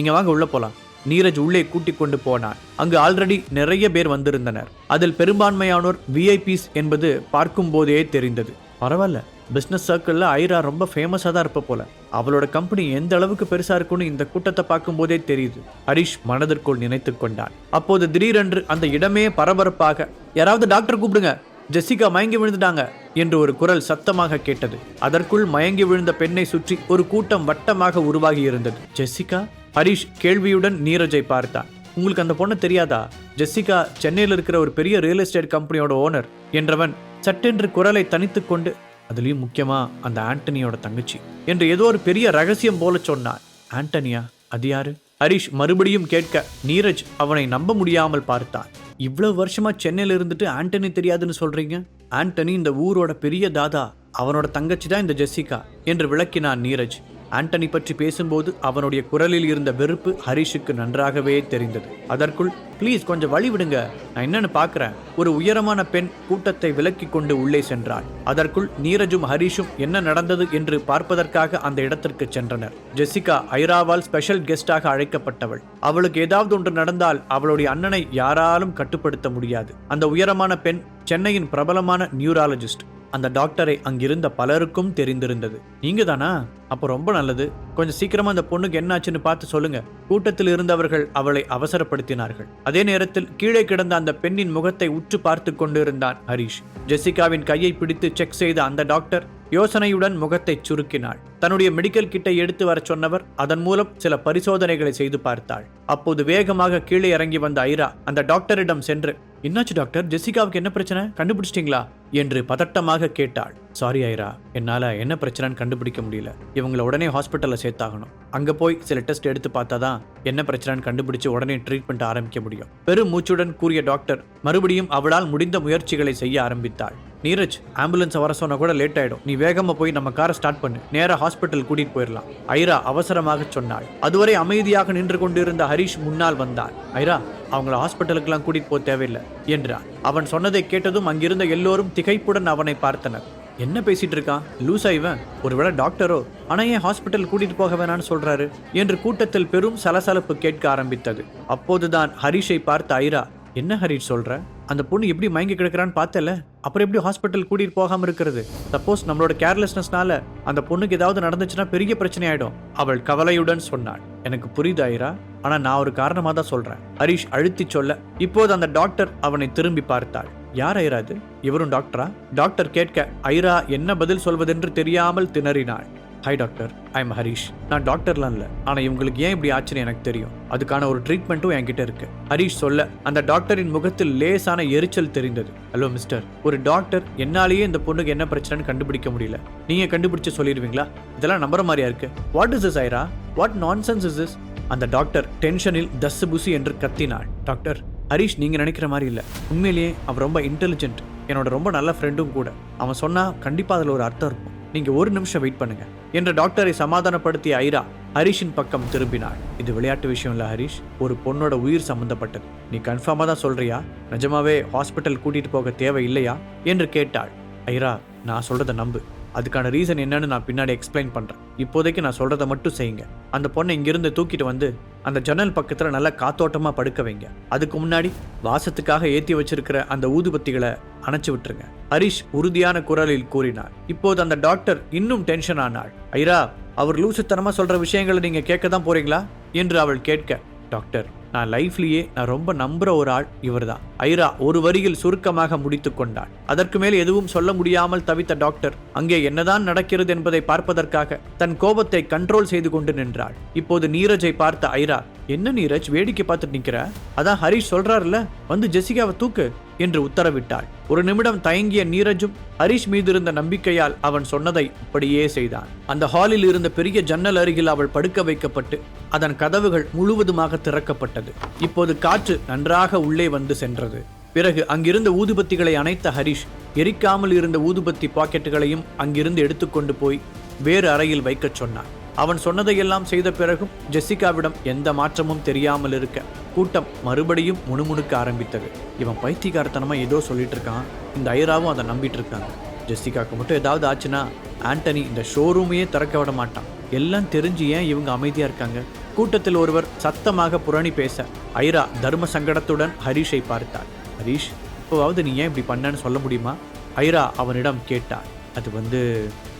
நீங்க வாங்க உள்ள போலாம். நீரஜ் உள்ளே கூட்டிக் கொண்டு போனார் அங்கு ஆல்ரெடி நிறைய பேர் வந்திருந்தனர். அதில் பெரும்பான்மையானோர் விஐபிஸ் என்பது பார்க்கும் போதே தெரிந்தது. பரவாயில்ல பிஸ்னஸ் சர்க்கிளில் ஐரா ரொம்ப ஃபேமஸாக தான் இருப்ப போல. அவளோட கம்பெனி எந்த அளவுக்கு பெருசா இருக்குன்னு இந்த கூட்டத்தை பார்க்கும் போதே தெரியுது. ஹரிஷ் மனதிற்குள் நினைத்து கொண்டான். அப்போது திடீரென்று அந்த இடமே பரபரப்பாக யாராவது டாக்டர் கூப்பிடுங்க. ஜெசிகா மயங்கி விழுந்துட்டாங்க என்று ஒரு குரல் சத்தமாக கேட்டது. அதற்குள் மயங்கி விழுந்த பெண்ணை சுற்றி ஒரு கூட்டம் வட்டமாக உருவாகி இருந்தது. ஜெசிகா ஹரிஷ் கேள்வியுடன் நீரஜை பார்த்தான். உங்களுக்கு அந்த பொண்ணு தெரியாதா? ஜெசிகா சென்னையில் இருக்கிற ஒரு பெரிய ரியல் எஸ்டேட் கம்பெனியோட ஓனர் என்றவன் சட்டென்று குரலை தனித்து கொண்டு அதுலேயும் முக்கியமாக அந்த ஆண்டனியோட தங்கச்சி என்று ஏதோ ஒரு பெரிய ரகசியம் போல சொன்னான். ஆண்டனியா? அது யாரு? ஹரிஷ் மறுபடியும் கேட்க நீரஜ் அவனை நம்ப முடியாமல் பார்த்தான். இவ்வளவு வருஷமா சென்னையில இருந்துட்டு ஆண்டனி தெரியாதுன்னு சொல்றீங்க? ஆண்டனி இந்த ஊரோட பெரிய தாதா அவனோட தங்கச்சி தான் இந்த ஜெசிகா என்று விளக்கினான் நீரஜ். ஆண்டனி பற்றி பேசும்போது அவனுடைய குரலில் இருந்த வெறுப்பு ஹரிஷுக்கு நன்றாகவே தெரிந்தது. அதற்குள் ப்ளீஸ் கொஞ்சம் வழி விடுங்க. நான் என்னன்னு பார்க்கறேன் ஒரு உயரமான பெண் கூட்டத்தை விலக்கி கொண்டு உள்ளே சென்றாள். அதற்குள் நீரஜும் ஹரிஷும் என்ன நடந்தது? என்று பார்ப்பதற்காக அந்த இடத்திற்கு சென்றனர். ஜெசிகா ஐராவால் ஸ்பெஷல் கெஸ்டாக அழைக்கப்பட்டவள். அவளுக்கு ஏதாவது ஒன்று நடந்தால் அவளுடைய அண்ணனை யாராலும் கட்டுப்படுத்த முடியாது. அந்த உயரமான பெண் சென்னையின் பிரபலமான நியூராலஜிஸ்ட். அந்த டாக்டரை அங்கிருந்த பலருக்கும் தெரிந்திருந்தது. நீங்க தானா அப்போ ரொம்ப நல்லது. கொஞ்சம் சீக்கிரமா அந்த பொண்ணுக்கு என்னாச்சுன்னு பார்த்து சொல்லுங்க. கூட்டத்தில் இருந்தவர்கள் அவளை அவசரப்படுத்தினார்கள். அதே நேரத்தில் கீழே கிடந்த அந்த பெண்ணின் முகத்தை உற்று பார்த்து கொண்டிருந்தான் ஹரிஷ். ஜெசிகாவின் கையை பிடித்து செக் செய்த அந்த டாக்டர் யோசனையுடன் முகத்தை சுருக்கினாள். தன்னுடைய மெடிக்கல் கிட்டை எடுத்து வரச் சொன்னவர் அதன் மூலம் சில பரிசோதனைகளை செய்து பார்த்தாள். அப்போது வேகமாக கீழே இறங்கி வந்த ஐரா அந்த டாக்டரிடம் சென்று என்னாச்சு டாக்டர்? ஜெசிகாவுக்கு என்ன பிரச்சனை? கண்டுபிடிச்சிட்டீங்களா? என்று பதட்டமாக கேட்டாள். சாரி ஐரா. என்னால் என்ன பிரச்சனைன்னு கண்டுபிடிக்க முடியல. இவங்களை உடனே ஹாஸ்பிட்டலில் சேர்த்தாகணும். அங்கே போய் சில டெஸ்ட் எடுத்து பார்த்தா தான் என்ன பிரச்சனைன்னு கண்டுபிடிச்சு உடனே ட்ரீட்மெண்ட் ஆரம்பிக்க முடியும். பெரும் மூச்சுடன் கூறிய டாக்டர் மறுபடியும் அவளால் முடிந்த முயற்சிகளை செய்ய ஆரம்பித்தாள். நீரஜ் ஆம்புலன்ஸ் வர சொன்னா கூட லேட் ஆயிடும். நீ வேகமா போய் நம்ம காரை ஸ்டார்ட் பண்ணு. நேராக ஹாஸ்பிட்டல் கூட்டிட்டு போயிடலாம். ஐரா அவசரமாக சொன்னாள். அதுவரை அமைதியாக நின்று கொண்டிருந்த ஹரிஷ் முன்னால் வந்தார். ஐரா அவங்கள ஹாஸ்பிட்டலுக்கெல்லாம் கூட்டிட்டு போக தேவையில்லை என்றார். அவன் சொன்னதை கேட்டதும் அங்கிருந்த எல்லோரும் திகைப்புடன் அவனை பார்த்தனர். என்ன பேசிட்டு இருக்கான் லூசா இவன். ஒருவேளை டாக்டரோ ஆனா ஏன் ஹாஸ்பிட்டல் கூட்டிட்டு போக வேணாம்னு சொல்றாரு? என்று கூட்டத்தில் பெரும் சலசலப்பு கேட்க ஆரம்பித்தது. அப்போதுதான் ஹரிஷை பார்த்த ஐரா என்ன ஹரிஷ் சொல்ற? அந்த பொண்ணு எப்படி மயங்கி கிடக்குறான்னு பார்த்தல? அப்புறம் எப்படி ஹாஸ்பிட்டல் கூட்டிட்டு போகாம இருக்கிறது? சப்போஸ் நம்மளோட கேர்லெஸ்னஸ்னால அந்த பொண்ணுக்கு ஏதாவது நடந்துச்சுன்னா பெரிய பிரச்சனை ஆயிடும். அவள் கவலையுடன் சொன்னாள். எனக்கு புரியுது ஐரா ஆனா நான் ஒரு காரணமா தான் சொல்றேன். ஹரிஷ் அழுத்தி சொல்ல. இப்போது அந்த டாக்டர் அவனை திரும்பி பார்த்தாள். யார் ஐரா இது? இவரும் டாக்டரா? டாக்டர் கேட்க ஐரா என்ன பதில் சொல்வதென்று தெரியாமல் திணறினாள். Hi doctor I am Harish நான் டாக்டர்லாம் இல்லை. ஆனால் இவங்களுக்கு ஏன் இப்படி ஆச்சுன்னு எனக்கு தெரியும். அதுக்கான ஒரு ட்ரீட்மெண்ட்டும் என்கிட்ட இருக்கு. ஹரிஷ் சொல்ல அந்த டாக்டரின் முகத்தில் லேசான எரிச்சல் தெரிந்தது. ஹலோ மிஸ்டர் ஒரு டாக்டர் என்னாலேயே இந்த பொண்ணுக்கு என்ன பிரச்சனைன்னு கண்டுபிடிக்க முடியல. நீங்க கண்டுபிடிச்சு சொல்லிடுவீங்களா? இதெல்லாம் நம்புற மாதிரியா இருக்கு? What is is Aira? What nonsense is is அந்த டாக்டர் டென்ஷனில் தஸ்ஸு புசி என்று கத்தினாள். டாக்டர் ஹரிஷ் நீங்கள் நினைக்கிற மாதிரி இல்லை. உண்மையிலேயே அவன் ரொம்ப இன்டெலிஜென்ட் என்னோட ரொம்ப நல்ல ஃப்ரெண்டும் கூட. அவன் சொன்னால் கண்டிப்பாக அதில் ஒரு அர்த்தம் இருக்கும். நீங்கள் ஒரு நிமிஷம் வெயிட் பண்ணுங்க. என்ற டாக்டரை சமாதானப்படுத்திய ஐரா ஹரிஷின் பக்கம் திரும்பினாள். இது விளையாட்டு விஷயம் இல்லை ஹரிஷ். ஒரு பொண்ணோட உயிர் சம்மந்தப்பட்டது நீ கன்ஃபார்மாக தான் சொல்றியா? நிஜமாவே ஹாஸ்பிட்டல் கூட்டிகிட்டு போக தேவை இல்லையா? என்று கேட்டாள். ஐரா நான் சொல்கிறத நம்பு. அதுக்கான ரீசன் என்னன்னு நான் பின்னாடி எக்ஸ்பிளைன் பண்ணுறேன் இப்போதைக்கு நான் சொல்கிறத மட்டும் செய்யுங்க. அந்த பொண்ணை இங்கிருந்து தூக்கிட்டு வந்து அந்த ஜன்னல் பக்கத்தில் நல்லா காத்தோட்டமாக படுக்க வைங்க. அதுக்கு முன்னாடி வாசத்துக்காக ஏற்றி வச்சிருக்கிற அந்த ஊதுபத்திகளை அணைச்சி விட்டுருங்க. ஹரிஷ் உறுதியான குரலில் கூறினார். இப்போது அந்த டாக்டர் இன்னும் டென்ஷன் ஆனாள். ஐரா அவர் லூசுத்தனமாக சொல்கிற விஷயங்களை நீங்கள் கேட்க தான் போறீங்களா? என்று அவள் கேட்க டாக்டர் நான் லைஃப்லயே நான் ரொம்ப நம்புற ஒரு ஆள் இவர்தான். ஐரா ஒரு வரியில் சுருக்கமாக முடித்து கொண்டாள் அதற்கு மேல் எதுவும் சொல்ல முடியாமல் தவித்த டாக்டர் அங்கே என்னதான் நடக்கிறது என்பதை பார்ப்பதற்காக தன் கோபத்தை கண்ட்ரோல் செய்து கொண்டு நின்றாள். இப்போது நீரஜை பார்த்த ஐரா என்ன நீரஜ் வேடிக்கை பார்த்துட்டு நிக்கிற? அதான் ஹரிஷ் சொல்றாருல வந்து ஜெசிகாவை தூக்கு. என்று உத்தரவிட்டாள். ஒரு நிமிடம் தயங்கிய நீரஜும் ஹரிஷ் மீது இருந்த நம்பிக்கையால் அவன் சொன்னதை அப்படியே செய்தான். அந்த ஹாலில் இருந்த பெரிய ஜன்னல் அருகில் அவள் படுக்க வைக்கப்பட்டு அதன் கதவுகள் முழுவதுமாக திறக்கப்பட்டது. இப்போது காற்று நன்றாக உள்ளே வந்து சென்றது. பிறகு அங்கிருந்த ஊதுபத்திகளை அணைத்த ஹரிஷ் எரிக்காமல் இருந்த ஊதுபத்தி பாக்கெட்டுகளையும் அங்கிருந்து எடுத்துக்கொண்டு போய் வேறு அறையில் வைக்கச் சொன்னான். அவன் சொன்னதையெல்லாம் செய்த பிறகும் ஜெசிகாவிடம் எந்த மாற்றமும் தெரியாமல் இருக்க கூட்டம் மறுபடியும் முணுமுணுக்க ஆரம்பித்தது. இவன் பைத்தியக்காரத்தனமா ஏதோ சொல்லிட்டு இருக்கான் இந்த ஐராவும் அதை நம்பிட்டு இருக்காங்க ஜெஸ்டிகாவுக்கு மட்டும் ஏதாவது ஆச்சுன்னா ஆண்டனி இந்த ஷோரூமையே திறக்க விட மாட்டான். எல்லாம் தெரிஞ்சு ஏன் இவங்க அமைதியாக இருக்காங்க? கூட்டத்தில் ஒருவர் சத்தமாக புரணி பேச ஐரா தர்ம சங்கடத்துடன் ஹரிஷை பார்த்தார். ஹரிஷ் இப்போவாவது நீ ஏன் இப்படி பண்ணன்னு சொல்ல முடியுமா? ஐரா அவனிடம் கேட்டார். அது வந்து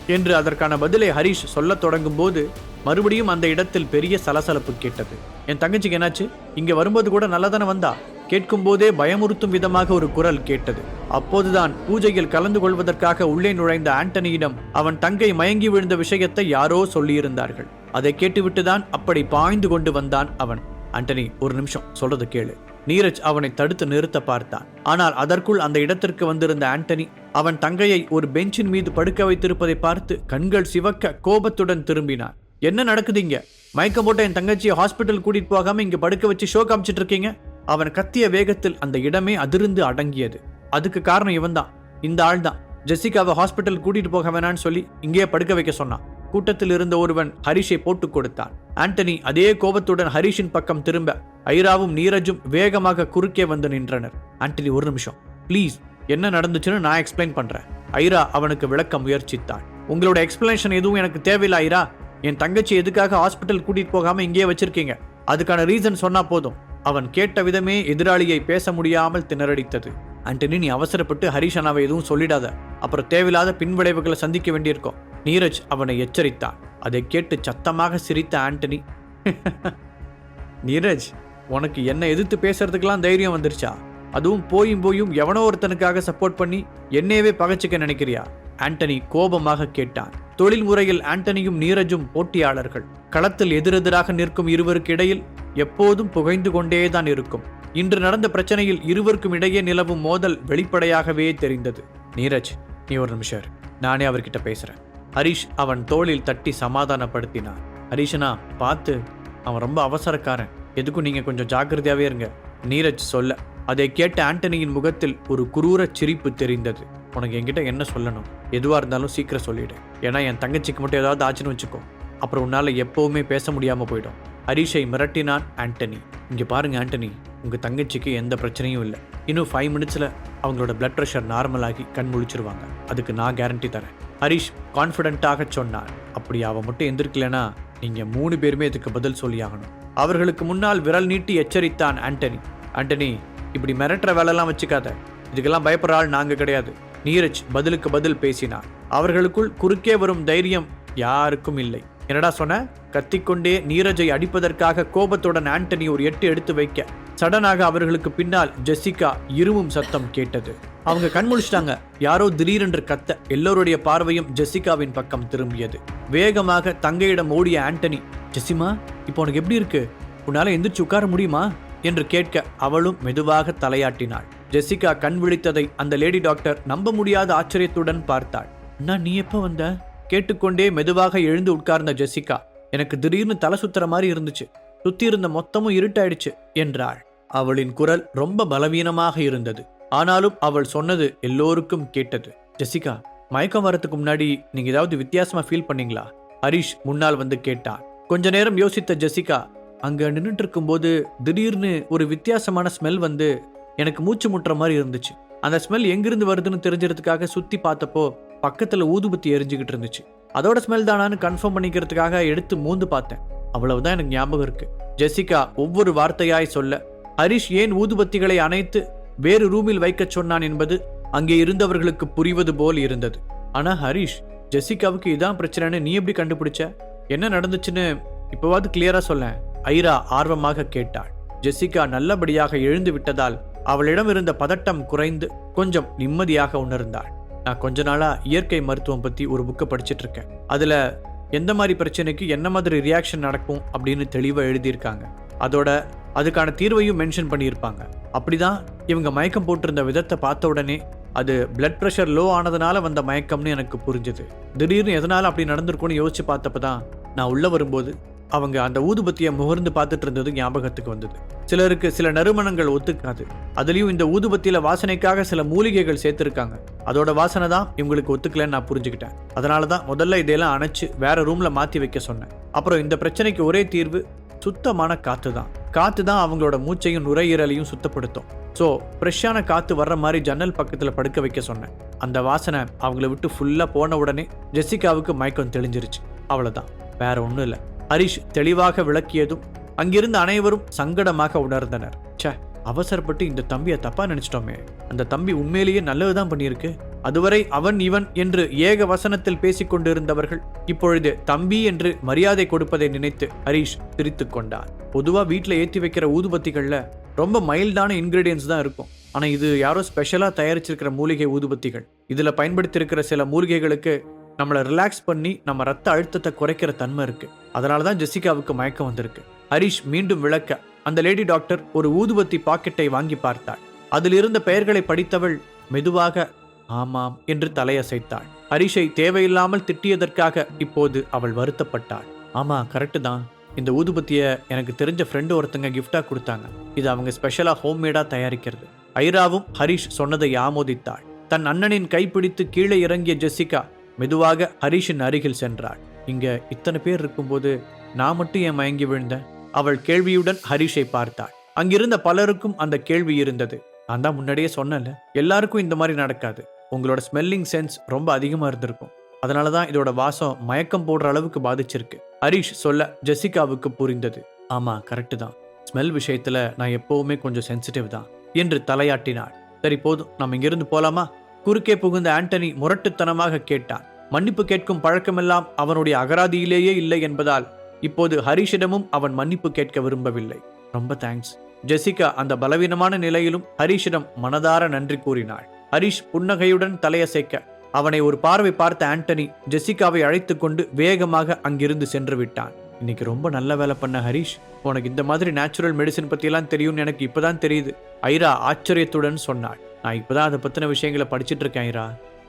என்று அதற்கான பதிலை ஹரிஷ் சொல்லத் தொடங்கும் போது மறுபடியும் அந்த இடத்தில் பெரிய சலசலப்பு கேட்டது. என் தங்கச்சிக்கு என்னாச்சு? இங்கே வரும்போது கூட நல்லதானே வந்தா? கேட்கும் போதே பயமுறுத்தும் விதமாக ஒரு குரல் கேட்டது. அப்போதுதான் பூஜையில் கலந்து கொள்வதற்காக உள்ளே நுழைந்த ஆண்டனியிடம் அவன் தங்கை மயங்கி விழுந்த விஷயத்தை யாரோ சொல்லியிருந்தார்கள். அதை கேட்டுவிட்டுதான் அப்படி பாய்ந்து கொண்டு வந்தான் அவன். ஆண்டனி ஒரு நிமிஷம் சொல்றது கேளு. நீரஜ் அவனை தடுத்து நிறுத்த பார்த்தான். ஆனால் அதற்குள் அந்த இடத்திற்கு வந்திருந்த ஆண்டனி அவன் தங்கையை ஒரு பெஞ்சின் மீது படுக்க வைத்திருப்பதை பார்த்து கண்கள் சிவக்க கோபத்துடன் திரும்பினான். என்ன நடக்குது இங்க? மயக்கம் போட்ட என் தங்கச்சியை ஹாஸ்பிட்டல் கூட்டிட்டு போகாம இங்க படுக்க வச்சு ஷோ காமிச்சிட்டு இருக்கீங்க? அவன் கத்திய வேகத்தில் அந்த இடமே அதிர்ந்து அடங்கியது. அதுக்கு காரணம் இவன்தான் இந்த ஆள் தான். ஜெசிகாவை ஹாஸ்பிட்டல் கூட்டிட்டு போக வேணான்னு சொல்லி இங்கேயே படுக்க வைக்க சொன்னான். கூட்டத்தில் இருந்த ஒருவன் ஹரிஷை போட்டுக் கொடுத்தான். ஆண்டனி அதே கோபத்துடன் ஹரிஷின் பக்கம் திரும்ப ஐராவும் நீரஜும் வேகமாக குறுக்கே வந்து நின்றனர். ஆண்டனி ஒரு நிமிஷம். ப்ளீஸ் என்ன நடந்துச்சுன்னு நான் எக்ஸ்பிளைன் பண்றேன். ஐரா அவனுக்கு விளக்க முயற்சித்தான். உங்களோட எக்ஸ்பிளனேஷன் எதுவும் எனக்கு தேவையில்லை ஐரா. என் தங்கச்சி எதுக்காக ஹாஸ்பிட்டல் கூட்டிட்டு போகாம இங்கேயே வச்சிருக்கீங்க? அதுக்கான ரீசன் சொன்னா போதும். அவன் கேட்ட விதமே எதிராளியை பேச முடியாமல் திணறடித்தது. ஆண்டனி நீ அவசரப்பட்டு ஹரிஷ் அண்ணாவை எதுவும் சொல்லிடாத. அப்புறம் தேவையில்லாத பின்விளைவுகளை சந்திக்க வேண்டியிருக்கும். நீரஜ் அவனை எச்சரித்தான் அதை கேட்டு சத்தமாக சிரித்த ஆண்டனி நீரஜ் உனக்கு என்ன எதிர்த்து பேசுறதுக்கெல்லாம் தைரியம் வந்துருச்சா? அதுவும் போயும் போயும் எவனோ ஒருத்தனுக்காக சப்போர்ட் பண்ணி என்னையவே பகைச்சிக்க நினைக்கிறியா? ஆண்டனி கோபமாக கேட்டான். தொழில் முறையில் ஆண்டனியும் நீரஜும் போட்டியாளர்கள். களத்தில் எதிரெதிராக நிற்கும் இருவருக்கு இடையில் எப்போதும் புகைந்து கொண்டேதான் இருக்கும். இன்று நடந்த பிரச்சனையில் இருவருக்கும் இடையே நிலவும் மோதல் வெளிப்படையாகவே தெரிந்தது. நீரஜ் நீ ஒரு நிமிஷம் நானே அவர்கிட்ட பேசுறேன். ஹரிஷ் அவன் தோளில் தட்டி சமாதானப்படுத்தினான். ஹரிஷனா பார்த்து. அவன் ரொம்ப அவசரக்காரன். எதுக்கும் நீங்க கொஞ்சம் ஜாக்கிரதையாவே இருங்க. நீரஜ் சொல்ல. அதை கேட்ட ஆண்டனியின் முகத்தில் ஒரு குரூர சிரிப்பு தெரிந்தது. உனக்கு என்கிட்ட என்ன சொல்லணும்? எதுவாக இருந்தாலும் சீக்கிரம் சொல்லிவிடு ஏன்னா என் தங்கச்சிக்கு மட்டும் ஏதாவது ஆச்சுன்னு வச்சுக்கோ. அப்புறம் உன்னால் எப்போவுமே பேச முடியாமல் போயிடும். ஹரிஷை மிரட்டினான் ஆண்டனி. இங்கே பாருங்க ஆண்டனி உங்கள் தங்கச்சிக்கு எந்த பிரச்சனையும் இல்லை. இன்னும் ஃபைவ் மினிட்ஸில் அவங்களோட பிளட் ப்ரெஷர் நார்மலாகி கண் முழிச்சிருவாங்க. அதுக்கு நான் கேரண்டி தரேன். ஹரிஷ் கான்ஃபிடென்ட்டாக சொன்னான். அப்படி அவன் மட்டும் எந்திருக்கலனா நீங்கள் மூணு பேருமே இதுக்கு பதில் சொல்லியாகணும். அவர்களுக்கு முன்னால் விரல் நீட்டி எச்சரித்தான் ஆண்டனி. ஆண்டனி இப்படி மிரட்டுற வேலைலாம் வச்சுக்காத. இதுக்கெல்லாம் பயப்படுற ஆள் நாங்கள் கிடையாது. நீரஜ் பதிலுக்கு பதில் பேசினார். அவர்களுக்குள் குறுக்கே வரும் தைரியம் யாருக்கும் இல்லை. என்னடா சொன்ன? கத்திக்கொண்டே நீரஜை அடிப்பதற்காக கோபத்துடன் ஆண்டனி ஒரு எட்டு எடுத்து வைக்க சடனாக அவர்களுக்கு பின்னால் ஜெசிகா இருமும் சத்தம் கேட்டது. அவங்க கண் முழிச்சிட்டாங்க. யாரோ திடீரென்று கத்த எல்லோருடைய பார்வையும் ஜெசிகாவின் பக்கம் திரும்பியது. வேகமாக தங்கையிடம் ஓடிய ஆண்டனி ஜெசிமா இப்போ உனக்கு எப்படி இருக்கு? உன்னால எந்திரிச்சு உட்கார முடியுமா? என்று கேட்க அவளும் மெதுவாக தலையாட்டினாள். ஜெசிகா கண் விழித்ததை அந்த லேடி டாக்டர் நம்ப முடியாத ஆச்சரியத்துடன் பார்த்தாள். அண்ணா நீ எப்போ வந்த? கேட்டுக்கொண்டே மெதுவாக எழுந்து உட்கார்ந்த ஜெசிகா. எனக்கு திடீர்னு தலை சுத்துற மாதிரி இருந்துச்சு. சுத்தி இருந்த மொத்தமும் இருட்டாயிடுச்சு என்றாள். அவளின் குரல் ரொம்ப பலவீனமாக இருந்தது. ஆனாலும் அவள் சொன்னது எல்லோருக்கும் கேட்டது. ஜெசிகா மயக்கம் வரத்துக்கு முன்னாடி நீங்க ஏதாவது வித்தியாசமா ஃபீல் பண்ணீங்களா? ஹரிஷ் முன்னால் வந்து கேட்டான். கொஞ்ச நேரம் யோசித்த ஜெசிகா அங்க நின்றுட்டு இருக்கும்போது திடீர்னு ஒரு வித்தியாசமான ஸ்மெல் வந்து எனக்கு மூச்சு முட்டுற மாதிரி இருந்துச்சு. அந்த ஸ்மெல் எங்கிருந்து வருதுன்னு தெரிஞ்சதுக்காக சுற்றி பார்த்தப்போ பக்கத்தில் ஊதுபத்தி எரிஞ்சுக்கிட்டு இருந்துச்சு. அதோட ஸ்மெல் தானான்னு கன்ஃபார்ம் பண்ணிக்கிறதுக்காக எடுத்து மூந்து பார்த்தேன். அவ்வளவுதான் எனக்கு ஞாபகம் இருக்கு. ஜெசிகா ஒவ்வொரு வார்த்தையாய் சொல்ல ஹரிஷ் ஏன் ஊதுபத்திகளை அணைத்து வேறு ரூமில் வைக்கச் சொன்னான் என்பது அங்கே இருந்தவர்களுக்கு புரிவது போல் இருந்தது. ஆனா ஹரிஷ் ஜெசிகாவுக்கு இதான் பிரச்சனைன்னு நீ எப்படி கண்டுபிடிச்ச? என்ன நடந்துச்சுன்னு இப்போவாது கிளியரா சொல்லேன். ஐரா ஆர்வமாக கேட்டாள். ஜெசிகா நல்லபடியாக எழுந்து விட்டதால் அவளிடம் இருந்த பதட்டம் குறைந்து கொஞ்சம் நிம்மதியாக உணர்ந்தாள். நான் கொஞ்ச நாளா இயற்கை மருத்துவம் பத்தி ஒரு புக்கை படிச்சுட்டு இருக்கேன். அதுல எந்த மாதிரி பிரச்சனைக்கு என்ன மாதிரி ரியாக்ஷன் நடக்கும் அப்படின்னு தெளிவாக எழுதியிருக்காங்க. அதோட அதுக்கான தீர்வையும் மென்ஷன் பண்ணியிருப்பாங்க. அப்படிதான் இவங்க மயக்கம் போட்டிருந்த விதத்தை பார்த்த உடனே அது பிளட் ப்ரெஷர் லோ ஆனதுனால வந்த மயக்கம்னு எனக்கு புரிஞ்சுது. திடீர்னு எதனால அப்படி நடந்திருக்கும்னு யோசிச்சு பார்த்தப்ப தான் நான் உள்ளே வரும்போது அவங்க அந்த ஊதுபத்தியை முகர்ந்து பார்த்துட்டு இருந்தது ஞாபகத்துக்கு வந்தது. சிலருக்கு சில நறுமணங்கள் ஒத்துக்காது. அதுலயும் இந்த ஊதுபத்தியில வாசனைக்காக சில மூலிகைகள் சேர்த்திருக்காங்க. அதோட வாசனை தான் இவங்களுக்கு ஒத்துக்கலன்னு நான் புரிஞ்சுக்கிட்டேன். அதனால தான் முதல்ல இதையெல்லாம் அணைச்சு வேற ரூம்ல மாத்தி வைக்க சொன்னேன். அப்புறம் இந்த பிரச்சனைக்கு ஒரே தீர்வு சுத்தமான காத்து தான். காத்து தான் அவங்களோட மூச்சையும் நுரையீரலையும் சுத்தப்படுத்தும். ஸோ ஃப்ரெஷ்ஷான காத்து வர்ற மாதிரி ஜன்னல் பக்கத்தில் படுக்க வைக்க சொன்னேன். அந்த வாசனை அவங்கள விட்டு ஃபுல்லாக போன உடனே ஜெசிகாவுக்கு மயக்கம் தெளிஞ்சிருச்சு. அவ்வளோதான் வேற ஒன்றும் இல்லை. ஹரிஷ் தெளிவாக விளக்கியதும் அங்கிருந்த அனைவரும் சங்கடமாக உணர்ந்தனர். ச்சே அவசரப்பட்டு இந்த தம்பியை தப்பா நினைச்சிட்டோமே. அந்த தம்பி உண்மையிலேயே நல்லதுதான் பண்ணியிருக்கு. அதுவரை அவன் இவன் என்று ஏக வசனத்தில் பேசிக் கொண்டிருந்தவர்கள் இப்பொழுது தம்பி என்று மரியாதை கொடுப்பதை நினைத்து ஹரிஷ் சிரித்துக் கொண்டார். பொதுவா வீட்டில் ஏற்றி வைக்கிற ஊதுபத்திகள்ல ரொம்ப மைல்டான இன்கிரீடியன்ஸ் தான் இருக்கும். ஆனால் இது யாரோ ஸ்பெஷலாக தயாரிச்சிருக்கிற மூலிகை ஊதுபத்திகள். இதில் பயன்படுத்தியிருக்கிற சில மூலிகைகளுக்கு நம்மளை ரிலாக்ஸ் பண்ணி நம்ம ரத்த அழுத்தத்தை குறைக்கிற தன்மை இருக்கு. அதனால தான் ஜெசிகாவுக்கு மயக்கம் வந்திருக்கு. ஹரிஷ் மீண்டும் விளக்க அந்த லேடி டாக்டர் ஒரு ஊதுபத்தி பாக்கெட்டை வாங்கி பார்த்தாள். அதில் இருந்த பெயர்களை படித்தவள் மெதுவாக ஆமாம் என்று தலையசைத்தாள். ஹரிஷை தேவையில்லாமல் திட்டியதற்காக இப்போது அவள் வருத்தப்பட்டாள். ஆமா கரெக்டு தான். இந்த ஊதுபத்தியை எனக்கு தெரிஞ்ச ஃப்ரெண்டு ஒருத்தங்க gift-ஆ கொடுத்தாங்க. இது அவங்க ஸ்பெஷலாக ஹோம்மேடாக தயாரிக்கிறது. ஐராவும் ஹரிஷ் சொன்னதை ஆமோதித்தாள். தன் அண்ணனின் கைப்பிடித்து கீழே இறங்கிய ஜெசிகா மெதுவாக ஹரிஷின் அருகில் சென்றாள். இங்க இத்தனை பேர் இருக்கும்போது நான் மட்டும் ஏன் மயங்கி விழுந்தேன்? அவள் கேள்வியுடன் ஹரிஷை பார்த்தாள். அங்கிருந்த பலருக்கும் அந்த கேள்வி இருந்தது. நான் தான் முன்னாடியே சொன்னேன்ல எல்லாருக்கும் இந்த மாதிரி நடக்காது. உங்களோட ஸ்மெல்லிங் சென்ஸ் ரொம்ப அதிகமா இருந்திருக்கும். அதனால தான் இதோட வாசம் மயக்கம் போடுற அளவுக்கு பாதிச்சிருக்கு. ஹரிஷ் சொல்ல ஜெசிகாவுக்கு புரிந்தது. ஆமா கரெக்டு தான். ஸ்மெல் விஷயத்துல நான் எப்பவுமே கொஞ்சம் சென்சிட்டிவ் தான் என்று தலையாட்டினாள். சரி போதும் நம்ம இங்கிருந்து போலாமா? குறுக்கே புகுந்த ஆண்டனி முரட்டுத்தனமாக கேட்டான். மன்னிப்பு கேட்கும் பழக்கமெல்லாம் அவனுடைய அகராதியிலேயே இல்லை என்பதால் இப்போது ஹரிஷிடமும் அவன் மன்னிப்பு கேட்க விரும்பவில்லை. ரொம்ப தேங்க்ஸ் ஜெசிகா அந்த பலவீனமான நிலையிலும் ஹரிஷிடம் மனதார நன்றி கூறினாள். ஹரிஷ் புன்னகையுடன் தலையசைக்க அவனை ஒரு பார்வை பார்த்த ஆண்டனி ஜெசிகாவை அழைத்து கொண்டு வேகமாக அங்கிருந்து சென்று விட்டான். இன்னைக்கு ரொம்ப நல்ல வேலை பண்ண ஹரிஷ். உனக்கு இந்த மாதிரி நேச்சுரல் மெடிசன் பற்றியெல்லாம் தெரியும்னு எனக்கு இப்பதான் தெரியுது. ஐரா ஆச்சரியத்துடன் சொன்னாள். நான் இப்பதான் அதை பற்றின விஷயங்களை படிச்சிட்டு இருக்கேன் ஐரா.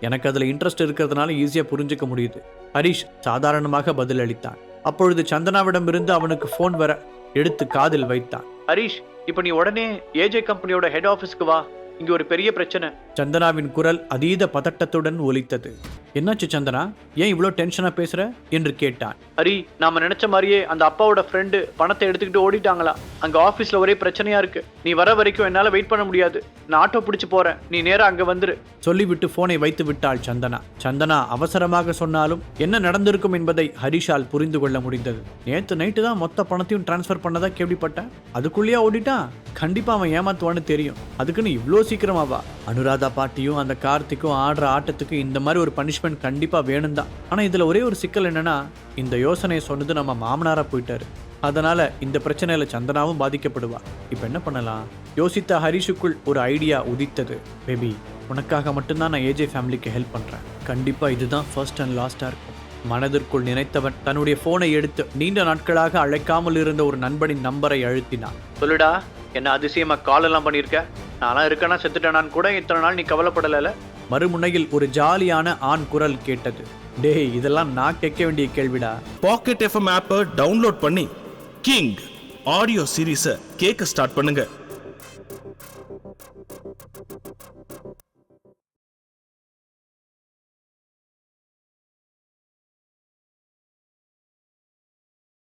எனக்கு அதில் இன்ட்ரெஸ்ட் இருக்கிறதுனால ஈஸியாக புரிஞ்சுக்க முடியுது. ஹரிஷ் சாதாரணமாக பதிலளித்தான். அப்பொழுது சந்தனாவிடமிருந்து அவனுக்கு ஃபோன் வர எடுத்து காதில் வைத்தான். ஹரிஷ் இப்போ நீ உடனே ஏஜே கம்பெனியோட ஹெட் ஆஃபீஸ்க்கு வா. இங்க ஒரு பெரிய பிரச்சனை. சந்தனாவின் குரல் அதீத பதட்டத்துடன் ஒலித்தது. என்னாச்சு சந்தனா? ஏன் இவ்வளோ டென்ஷனா பேசுற? என்று கேட்டான். ஹரி நாம நினைச்ச மாதிரியே அந்த அப்பாவோட ஃப்ரெண்டு பணத்தை எடுத்துக்கிட்டு ஓடிட்டாங்களா? அங்க ஆபீஸ்ல ஒரே பிரச்சனையா இருக்கு. நீ வர வரைக்கும் என்னால வெயிட் பண்ண முடியாது. நான் ஆட்டோ பிடிச்சு போறேன். நீ நேரா அங்க வந்துரு. சொல்லிவிட்டு போனை வைத்து விட்டாள் சந்தனா. சந்தனா அவசரமாக சொன்னாலும் என்ன நடந்திருக்கும் என்பதை ஹரிஷால் புரிந்து கொள்ள முடிந்தது. நேத்து நைட்டு தான் மொத்த பணத்தையும் டிரான்ஸ்ஃபர் பண்ணதா கேள்விப்பட்டேன் அதுக்குள்ளேயே ஓடிட்டான் கண்டிப்பா அவன் ஏமாத்துவான்னு தெரியும். அதுக்குன்னு இவ்வளோ சீக்கிரமாவா அனுராதா பாட்டியும் அந்த கார்த்திக்கும் ஆடுற ஆட்டத்துக்கு இந்த மாதிரி ஒரு பனிஷ்மெண்ட் கண்டிப்பா வேணும் தான் ஆனா இதுல ஒரே ஒரு சிக்கல் என்னன்னா இந்த யோசனையை சொன்னது நம்ம மாமனாரா போயிட்டாரு. அதனால இந்த பிரச்சனையில சந்தனாவும் பாதிக்கப்படுவா. இப்போ என்ன பண்ணலாம்? யோசித்த ஹரிஷுக்குள் ஒரு ஐடியா உதித்தது. பேபி உனக்காக மட்டும்தான் நான் ஏஜே ஃபேமிலிக்கு ஹெல்ப் பண்றேன். கண்டிப்பா இதுதான் ஃபர்ஸ்ட் அண்ட் லாஸ்டா இருக்கும். மனதிற்குள் நினைத்தவன் தன்னுடைய போனை எடுத்து நீண்ட நாட்களாக அழைக்காமல் இருந்த ஒரு நண்பனின் நம்பரை அழுத்தினான். சொல்லுடா என்ன அதிசயமா கால் எல்லாம் பண்ணியிருக்க? நானா இருக்கேனா செத்துட்டேனான்னு கூட இத்தனை நாள் நீ கவலைப்படல மறுமுனையில் ஒரு ஜாலியான ஆண் குரல் கேட்டது. டேய் இதெல்லாம் நான் கேட்க வேண்டிய கேள்விடா. பாக்கெட் எஃப்எம் ஆப்பை டவுன்லோட் பண்ணி கிங் ஆடியோ சீரீஸை கேட்க ஸ்டார்ட் பண்ணுங்க.